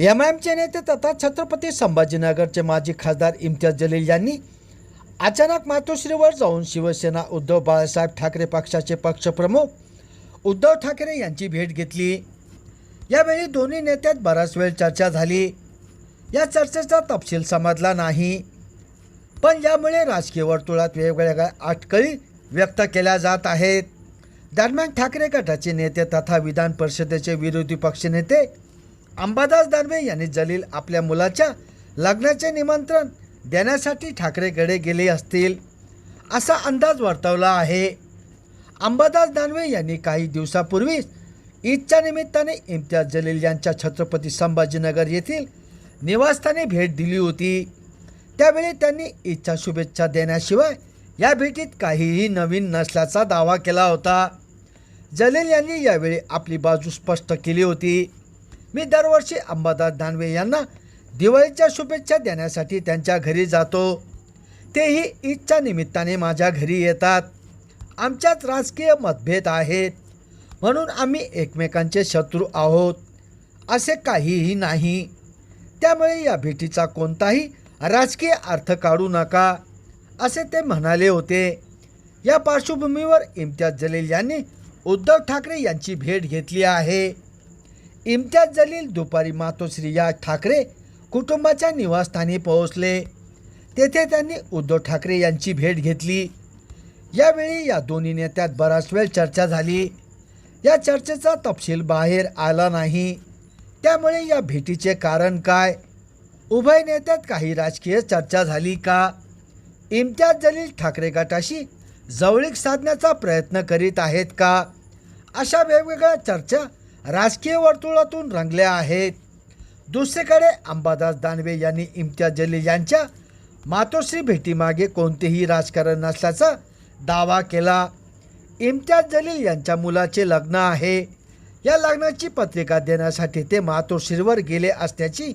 M I एमचे नेते तथा छत्रपती संभाजीनगरचे माजी खासदार इम्तियाज जलील यांनी अचानक मातोश्रीवर जाऊन शिवसेना उद्धव बाळासाहेब ठाकरे पक्षाचे पक्षप्रमुख उद्धव ठाकरे यांची भेट घेतली. यावेळी दोन्ही नेत्यात बराच वेळ चर्चा झाली. या चर्चेचा तपशील समजला नाही. पण यामुळे राजकीय वर्तुळात वेगवेगळ्या अटकळी व्यक्त केल्या जात आहेत. दरम्यान ठाकरे गटाचे नेते तथा विधान परिषदेचे विरोधी पक्षनेते अंबादास दानवे यांनी जलील आपल्या मुलाच्या लग्नाचे निमंत्रण देण्यासाठी ठाकरेकडे गेले असतील असा अंदाज वर्तवला आहे. अंबादास दानवे यांनी काही दिवसापूर्वीच ईदच्या निमित्ताने इम्तियाज जलील यांच्या छत्रपती संभाजीनगर येथील निवासस्थानी भेट दिली होती. त्यावेळी त्यांनी ईदच्या शुभेच्छा देण्याशिवाय या भेटीत काहीही नवीन नसल्याचा दावा केला होता. जलील यांनी यावेळी आपली बाजू स्पष्ट केली होती. मी दरवर्षी अंबादास दानवे यांना दिवाळीच्या शुभेच्छा देण्यासाठी त्यांच्या घरी जातो. तेही ईदच्या निमित्ताने माझ्या घरी येतात. आमच्यात राजकीय मतभेद आहेत. म्हणून आम्ही एकमेकांचे शत्रू आहोत असे काहीही नाही. त्यामुळे या भेटीचा कोणताही राजकीय अर्थ काढू नका असे ते म्हणाले होते. या पार्श्वभूमीवर इम्तियाज जलील यांनी उद्धव ठाकरे यांची भेट घेतली आहे. इम्तियाज जलील दुपारी मातोश्री या ठाकरे कुटुंबाच्या निवासस्थानी पोहोचले. तेथे त्यांनी उद्धव ठाकरे यांची भेट घेतली. यावेळी या दोन्ही नेत्यात बराच वेळ चर्चा झाली. या चर्चेचा तपशील बाहेर आला नाही. त्यामुळे या भेटीचे कारण काय? उभय नेत्यात काही राजकीय चर्चा झाली का? इम्तियाज जलील ठाकरे गटाशी जवळीक साधण्याचा प्रयत्न करीत आहेत का? अशा वेगवेगळ्या चर्चा राजकीय वर्तुळातून रंगल्या आहेत. दुसरीकडे अंबादास दानवे यांनी इम्तियाज जलील यांच्या मातोश्री भेटीमागे कोणतेही राजकारण नसल्याचा दावा केला. इम्तियाज जलील यांच्या मुलाचे लग्न आहे. या लग्नाची पत्रिका देण्यासाठी ते मातोश्रीवर गेले असण्याची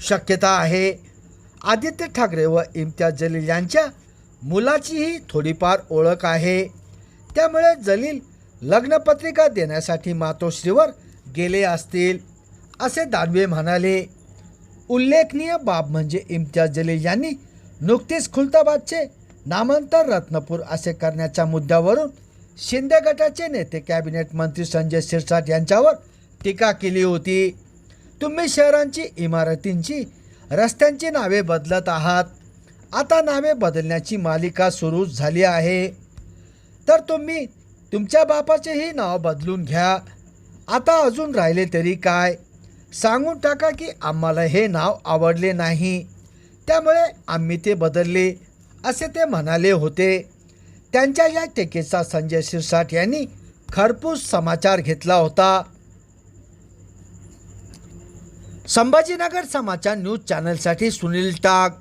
शक्यता आहे. आदित्य ठाकरे व इम्तियाज जलील यांच्या मुलाचीही थोडीफार ओळख आहे. त्यामुळे जलील लग्नपत्रिका देण्यासाठी मातोश्रीवर गेले असतील असे दानवे म्हणाले उल्लेखनीय बाब म्हणजे इम्तियाज जलील यांनी नुकतीच खुलताबादचे नामांतर रत्नपूर असे करण्याच्या मुद्द्यावरून शिंदे गटाचे नेते कॅबिनेट मंत्री संजय शिरसाट यांच्यावर टीका केली होती. तुम्ही शहरांची इमारतींची रस्त्यांची नावे बदलत आहात. आता नावे बदलण्याची मालिका सुरू झाली आहे. तर तुम्ही तुमच्या बापाचेही नाव बदलून घ्या. आता अजून राहिले तरी काय? सांगून टाका की आम्हाला हे नाव आवडले नाही. त्यामुळे आम्ही ते बदलले असे ते म्हणाले होते. त्यांच्या या टेकेचा संजय शिरसाट यांनी खरपूस समाचार घेतला होता. संभाजीनगर समाचार न्यूज चॅनलसाठी सुनील टाक.